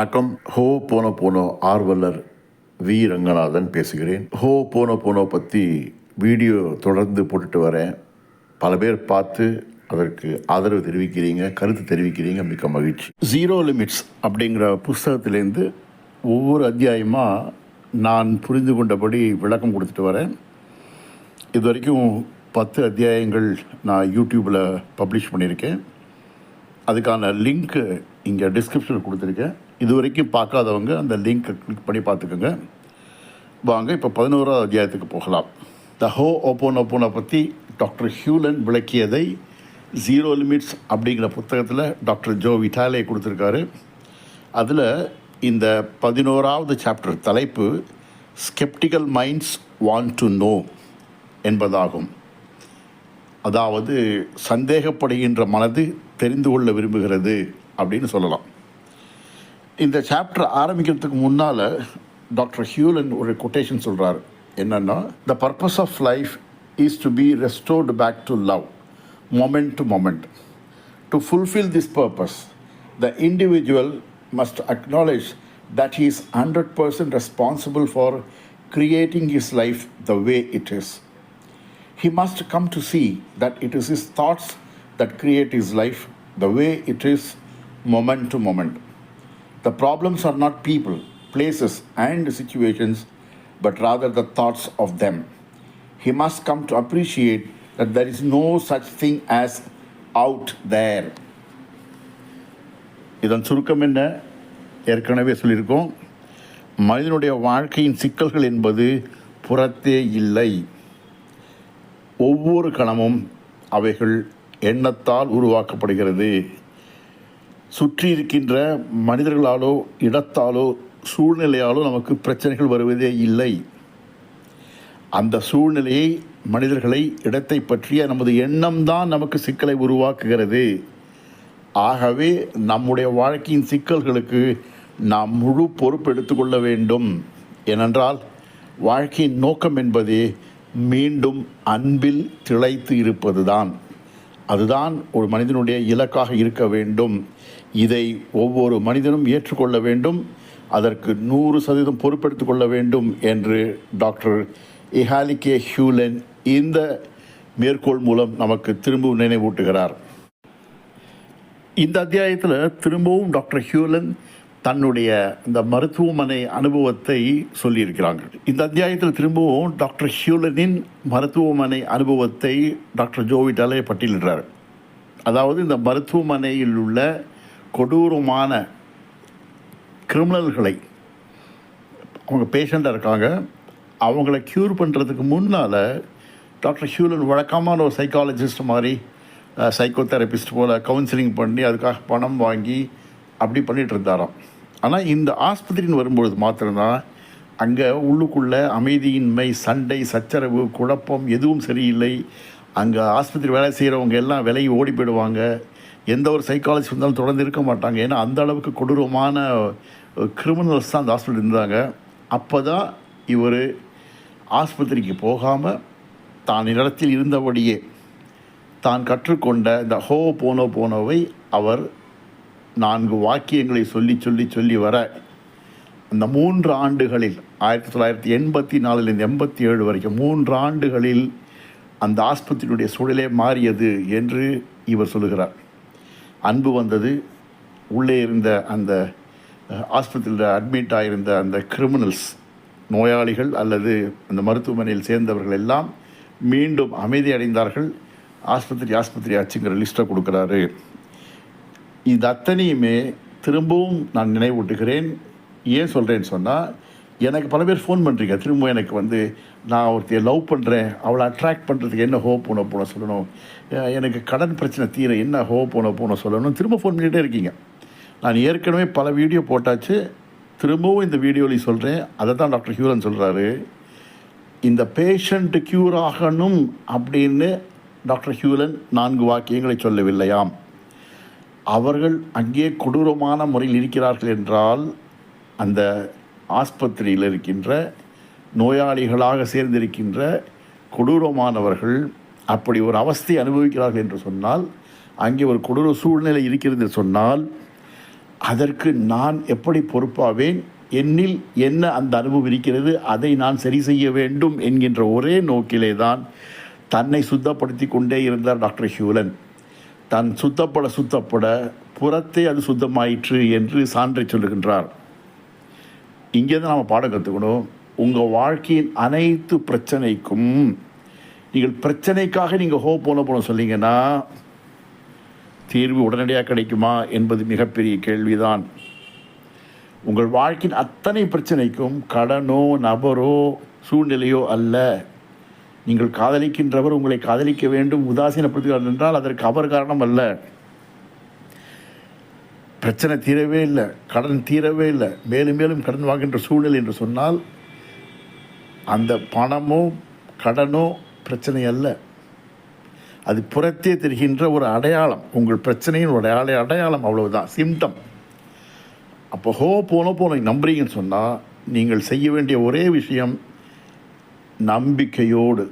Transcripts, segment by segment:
வணக்கம். ஹோ போனோ போனோ ஆர்வலர் வி. ரங்கநாதன் பேசுகிறேன். ஹோ போனோ போனோ பற்றி வீடியோ தொடர்ந்து போட்டுட்டு வரேன். பல பேர் பார்த்து அதற்கு ஆதரவு தெரிவிக்கிறீங்க கருத்து தெரிவிக்கிறீங்க மிக்க மகிழ்ச்சி. ஜீரோ லிமிட்ஸ் அப்படிங்கிற புஸ்தகத்திலேருந்து ஒவ்வொரு அத்தியாயமாக நான் புரிந்து கொண்டபடி விளக்கம் கொடுத்துட்டு வரேன். இது வரைக்கும் பத்து அத்தியாயங்கள் நான் யூடியூப்பில் பப்ளிஷ் பண்ணியிருக்கேன். அதுக்கான லிங்க்கு இங்கே டிஸ்கிரிப்ஷனில் கொடுத்துருக்கேன். இது வரைக்கும் பார்க்காதவங்க அந்த லிங்க்கை கிளிக் பண்ணி பார்த்துக்கோங்க. வாங்க இப்போ பதினோராவது அத்தியாயத்துக்கு போகலாம். த ஹோ ஓப்போன் ஓப்போனை பற்றி டாக்டர் ஹியூலன் விளக்கியதை ஜீரோ லிமிட்ஸ் அப்படிங்கிற புத்தகத்தில் டாக்டர் ஜோ விட்டாலே கொடுத்துருக்காரு. அதில் இந்த பதினோராவது சாப்டர் தலைப்பு sceptical minds want to know என்பதாகும். அதாவது சந்தேகப்படுகின்ற மனது தெரிந்து கொள்ள விரும்புகிறது அப்படின்னு சொல்லலாம். இந்த சாப்டர் ஆரம்பிக்கிறதுக்கு முன்னால் டாக்டர் ஹியூலன் ஒரு கொட்டேஷன் சொல்கிறார் என்னன்னா the purpose of life is to be restored back to love moment to moment to fulfil this purpose the individual must acknowledge that he is 100% responsible for his life the way it is. He must come to see that it is his thoughts that create his life the way it is, moment to moment. The problems are not people, places, and situations, but rather the thoughts of them. He must come to appreciate that there is no such thing as out there. இதன் சுருக்கம் என்ன ஏற்கனவே சொல்லியிருக்கோம் மனிதனுடைய வாழ்க்கையின் சிக்கல்கள் என்பது புறத்தே இல்லை ஒவ்வொரு கணமும் அவைகள் எண்ணத்தால் உருவாக்கப்படுகிறது. சுற்றி இருக்கின்ற மனிதர்களாலோ இடத்தாலோ சூழ்நிலையாலோ நமக்கு பிரச்சனைகள் வருவதே இல்லை. அந்த சூழ்நிலையை மனிதர்களை இடத்தை பற்றிய நமது எண்ணம்தான் நமக்கு சிக்கலை உருவாக்குகிறது. ஆகவே நம்முடைய வாழ்க்கையின் சிக்கல்களுக்கு நாம் முழு பொறுப்பு எடுத்துக்கொள்ள வேண்டும். ஏனென்றால் வாழ்க்கையின் நோக்கம் என்பதே மீண்டும் அன்பில் திளைத்து இருப்பதுதான். அதுதான் ஒரு மனிதனுடைய இலக்காக இருக்க வேண்டும். இதை ஒவ்வொரு மனிதனும் ஏற்றுக்கொள்ள வேண்டும். அதற்கு நூறு சதவீதம் பொறுப்பெடுத்து கொள்ள வேண்டும் என்று டாக்டர் இஹாலிகே ஹியூலன் இந்த மேற்கோள் மூலம் நமக்கு திரும்பவும் நினைவூட்டுகிறார். இந்த அத்தியாயத்தில் திரும்பவும் டாக்டர் ஹியூலன் தன்னுடைய இந்த மருத்துவமனை அனுபவத்தை சொல்லியிருக்கிறாங்க. இந்த அத்தியாயத்தில் திரும்பவும் டாக்டர் ஹியூலனின் மருத்துவமனை அனுபவத்தை டாக்டர் ஜோவிட்டாலே பட்டியலிடுறார். அதாவது இந்த மருத்துவமனையில் உள்ள கொடூரமான கிரிமினல்களை அவங்க பேஷண்ட்டாக இருக்காங்க அவங்கள க்யூர் பண்ணுறதுக்கு முன்னால் டாக்டர் ஹியூலன் வழக்கமான ஒரு சைக்காலஜிஸ்ட் மாதிரி சைக்கோ தெரபிஸ்ட் போல் கவுன்சிலிங் பண்ணி அதுக்காக பணம் வாங்கி அப்படி பண்ணிகிட்டு இருந்தாராம். ஆனால் இந்த ஆஸ்பத்திரின்னு வரும்பொழுது மாத்திரம்தான் அங்கே உள்ளுக்குள்ளே அமைதியின்மை சண்டை சச்சரவு குழப்பம் எதுவும் சரியில்லை. அங்கே ஆஸ்பத்திரி வேலை செய்கிறவங்க எல்லாம் விலையை ஓடி போயிடுவாங்க. எந்த ஒரு சைக்காலஜி வந்தாலும் தொடர்ந்து இருக்க மாட்டாங்க. ஏன்னா அந்த அளவுக்கு கொடூரமான கிரிமினல்ஸ் தான் அந்த ஹாஸ்பிட்டல் இருந்தாங்க. அப்போ தான் இவர் ஆஸ்பத்திரிக்கு போகாமல் தான் இடத்தில் இருந்தபடியே தான் கற்றுக்கொண்ட இந்த ஹோ போனோ போனோவை அவர் நான்கு வாக்கியங்களை சொல்லி சொல்லி சொல்லி வர அந்த மூன்று ஆண்டுகளில் ஆயிரத்தி தொள்ளாயிரத்தி எண்பத்தி நாலுலேருந்து எண்பத்தி ஏழு வரைக்கும் மூன்று ஆண்டுகளில் அந்த ஆஸ்பத்திரியுடைய சூழலே மாறியது என்று இவர் சொல்லுகிறார். அன்பு வந்தது உள்ளே இருந்த அந்த ஆஸ்பத்திரியில் அட்மிட் ஆகியிருந்த அந்த கிரிமினல்ஸ் நோயாளிகள் அல்லது அந்த மருத்துவமனையில் சேர்ந்தவர்கள் எல்லாம் மீண்டும் அமைதி அடைந்தார்கள். ஆஸ்பத்திரி ஆஸ்பத்திரி ஆச்சுங்கிற லிஸ்ட்டை கொடுக்குறாரு. இது அத்தனையுமே திரும்பவும் நான் நினைவூட்டுகிறேன். ஏன் சொல்கிறேன்னு சொன்னால் எனக்கு பல பேர் ஃபோன் பண்ணுறீங்க திரும்ப எனக்கு வந்து நான் ஒருத்தைய லவ் பண்ணுறேன் அவளை அட்ராக்ட் பண்ணுறதுக்கு என்ன ஹோப் போன போன சொல்லணும்? எனக்கு கடன் பிரச்சனை தீர என்ன ஹோப் போன போன சொல்லணும் திரும்ப ஃபோன் பண்ணிகிட்டே இருக்கீங்க. நான் ஏற்கனவே பல வீடியோ போட்டாச்சு. திரும்பவும் இந்த வீடியோவில் சொல்கிறேன் அதை தான் டாக்டர் ஹியூரன் சொல்கிறாரு இந்த பேஷண்ட்டு க்யூர் ஆகணும் அப்படின்னு டாக்டர் ஹியூலன் நான்கு வாக்கியங்களை சொல்லவில்லையாம். அவர்கள் அங்கே கொடூரமான முறையில் இருக்கிறார்கள் என்றால் அந்த ஆஸ்பத்திரியில் இருக்கின்ற நோயாளிகளாக சேர்ந்திருக்கின்ற கொடூரமானவர்கள் அப்படி ஒரு அவஸ்தை அனுபவிக்கிறார்கள் என்று சொன்னால் அங்கே ஒரு கொடூர சூழ்நிலை இருக்கிறது என்று சொன்னால் அதற்கு நான் எப்படி பொறுப்பாவேன்? என்னில் என்ன அந்த அனுபவம் இருக்கிறது? அதை நான் சரி செய்ய வேண்டும் என்கின்ற ஒரே நோக்கிலே தான் தன்னை சுத்தப்படுத்தி கொண்டே இருந்தார் டாக்டர் ஹியூலன். தன் சுத்தப்பட சுத்தப்பட புறத்தே அது சுத்தமாயிற்று என்று சான்றை சொல்லுகின்றார். இங்கேருந்து நாம் பாடம் கற்றுக்கணும் உங்கள் வாழ்க்கையின் அனைத்து பிரச்சனைக்கும் நீங்கள் பிரச்சனைக்காக நீங்கள் ஹோ போன போன சொன்னீங்கன்னா தீர்வு உடனடியாக கிடைக்குமா என்பது மிகப்பெரிய கேள்விதான். உங்கள் வாழ்க்கையின் அத்தனை பிரச்சனைக்கும் கடனோ நபரோ சூழ்நிலையோ அல்ல. நீங்கள் காதலிக்கின்றவர் உங்களை காதலிக்க வேண்டும் உதாசீனப்படுத்துகிறார் என்றால் அதற்கு அவர் காரணம் அல்ல. பிரச்சனை தீரவே இல்லை கடன் தீரவே இல்லை. மேலும் மேலும் கடன் வாங்குகின்ற சூழ்நிலை என்று சொன்னால் அந்த பணமோ கடனோ பிரச்சனை அல்ல. அது புறத்தே தெரிகின்ற ஒரு அடையாளம். உங்கள் பிரச்சனையின் ஒரு அடைய அடையாளம் அவ்வளவுதான். சிம்டம் அப்போ ஹோ போனோ போன நம்புறீங்கன்னு சொன்னால் நீங்கள் செய்ய வேண்டிய ஒரே விஷயம் நம்பிக்கையோடு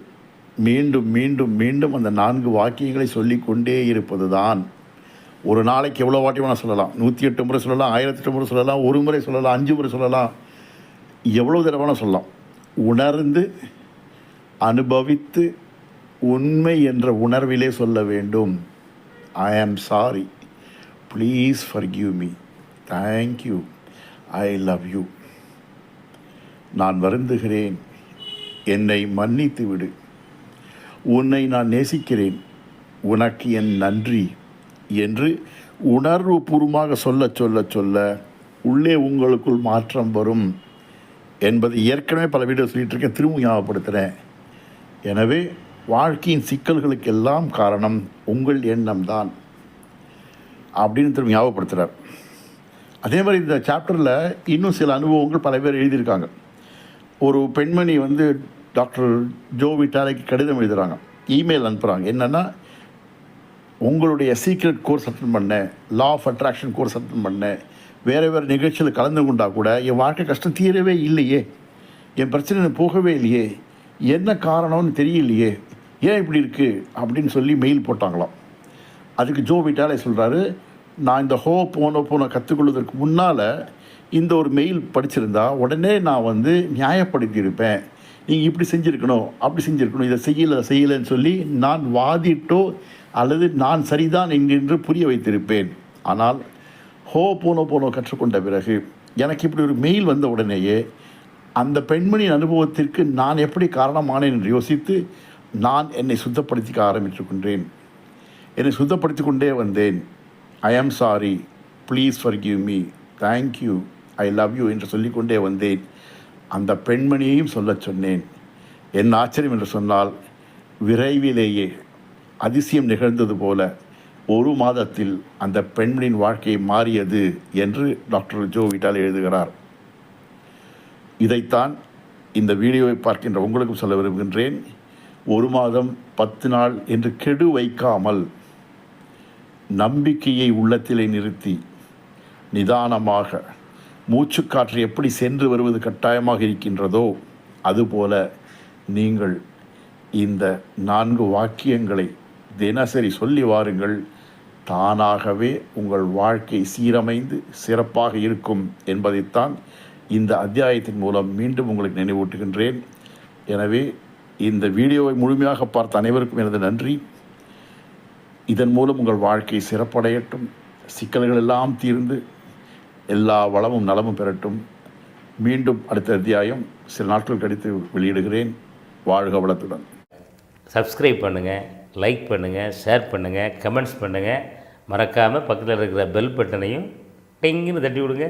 மீண்டும் மீண்டும் மீண்டும் அந்த நான்கு வாக்கியங்களை சொல்லிக்கொண்டே இருப்பது தான் ஒரு நாளைக்கு எவ்வளோ வாட்டி வேணால் சொல்லலாம். நூற்றி எட்டு முறை சொல்லலாம் ஆயிரத்தி எட்டு முறை சொல்லலாம் ஒரு முறை சொல்லலாம் அஞ்சு முறை சொல்லலாம். எவ்வளோ தடவை வேணால் சொல்லலாம். உணர்ந்து அனுபவித்து உண்மை என்ற உணர்விலே சொல்ல வேண்டும். I am sorry please forgive me thank you I love you நான் வருந்துகிறேன். என்னை மன்னித்து விடு. உன்னை நான் நேசிக்கிறேன். உனக்கு என் நன்றி என்று உணர்வுபூர்வமாக சொல்ல சொல்ல சொல்ல உள்ளே உங்களுக்குள் மாற்றம் வரும் என்பது ஏற்கனவே பல வீடியோ சொல்லிகிட்டு இருக்கேன் திரும்ப ஞாபகப்படுத்துகிறேன் எனவே வாழ்க்கையின் சிக்கல்களுக்கெல்லாம் காரணம் உங்கள் எண்ணம் தான் அப்படின்னு திரும்ப ஞாபகப்படுத்துகிறார் அதே மாதிரி இந்த சாப்டரில் இன்னும் சில அனுபவங்கள் பல பேர் எழுதியிருக்காங்க. ஒரு பெண்மணி வந்து டாக்டர் ஜோ விட்டாலைக்கு கடிதம் எழுதுகிறாங்க இமெயில் அனுப்புகிறாங்க என்னென்னா உங்களுடைய சீக்ரெட் கோர்ஸ் அட்டன் பண்ணேன் law of attraction course attend பண்ணேன் வேறு வேறு நிகழ்ச்சியில் கலந்து கொண்டா கூட என் வாழ்க்கை கஷ்டம் தீரவே இல்லையே. என் பிரச்சனை போகவே இல்லையே. என்ன காரணம்னு தெரியலையே. ஏன் இப்படி இருக்குது அப்படின்னு சொல்லி மெயில் போட்டாங்களாம். அதுக்கு ஜோ விட்டாலே சொல்கிறாரு நான் இந்த ஹோ போனோ போன கற்றுக்கொள்வதற்கு முன்னால் இந்த ஒரு மெயில் படிச்சிருந்தா உடனே நான் வந்து நியாயப்படுத்தியிருப்பேன். நீங்கள் இப்படி செஞ்சுருக்கணும் அப்படி செஞ்சுருக்கணும் இதை செய்யலை செய்யலைன்னு சொல்லி நான் வாதிட்டோ அல்லது நான் சரிதான் என்கின்று புரிய வைத்திருப்பேன். ஆனால் ஹோ போனோ போனோ கற்றுக்கொண்ட பிறகு எனக்கு இப்படி ஒரு மெயில் வந்த உடனேயே அந்த பெண்மணியின் அனுபவத்திற்கு நான் எப்படி காரணமானேன் என்று யோசித்து நான் என்னை சுத்தப்படுத்திக்க ஆரம்பித்துக்கொண்டேன் என்னை சுத்தப்படுத்தி கொண்டே வந்தேன். I am sorry please forgive me thank you I love you என்று சொல்லிக்கொண்டே வந்தேன். அந்த பெண்மணியையும் சொல்ல சொன்னேன். என் ஆச்சரியம் என்று சொன்னால் விரைவிலேயே அதிசயம் நிகழ்ந்தது போல ஒரு மாதத்தில் அந்த பெண்மணியின் வாழ்க்கை மாறியது என்று டாக்டர் ஜோ விட்டால் எழுதுகிறார். இதைத்தான் இந்த வீடியோவை பார்க்கின்ற உங்களுக்கும் சொல்ல விரும்புகின்றேன். ஒரு மாதம் பத்து நாள் என்று கெடு வைக்காமல் நம்பிக்கையை உள்ளத்திலே நிறுத்தி நிதானமாக மூச்சுக்காற்று எப்படி சென்று வருவது கட்டாயமாக இருக்கின்றதோ அதுபோல நீங்கள் இந்த நான்கு வாக்கியங்களை தினசரி சொல்லி வாருங்கள். தானாகவே உங்கள் வாழ்க்கை சீரமைந்து சிறப்பாக இருக்கும் என்பதைத்தான் இந்த அத்தியாயத்தின் மூலம் மீண்டும் உங்களுக்கு நினைவூட்டுகின்றேன். எனவே இந்த வீடியோவை முழுமையாக பார்த்த அனைவருக்கும் எனது நன்றி. இதன் மூலம் உங்கள் வாழ்க்கை சிறப்படையட்டும். சிக்கல்கள் எல்லாம் தீர்ந்து எல்லா வளமும் நலமும் பெறட்டும். மீண்டும் அடுத்த அத்தியாயம் சில நாட்கள் கழித்து வெளியிடுகிறேன். வாழ்க வளத்துடன். சப்ஸ்கிரைப் பண்ணுங்கள் லைக் பண்ணுங்கள் ஷேர் பண்ணுங்கள் கமெண்ட்ஸ் பண்ணுங்கள் மறக்காமல் பக்கத்தில் இருக்கிற பெல் பட்டனையும் டிங்குன்னு தட்டி விடுங்க.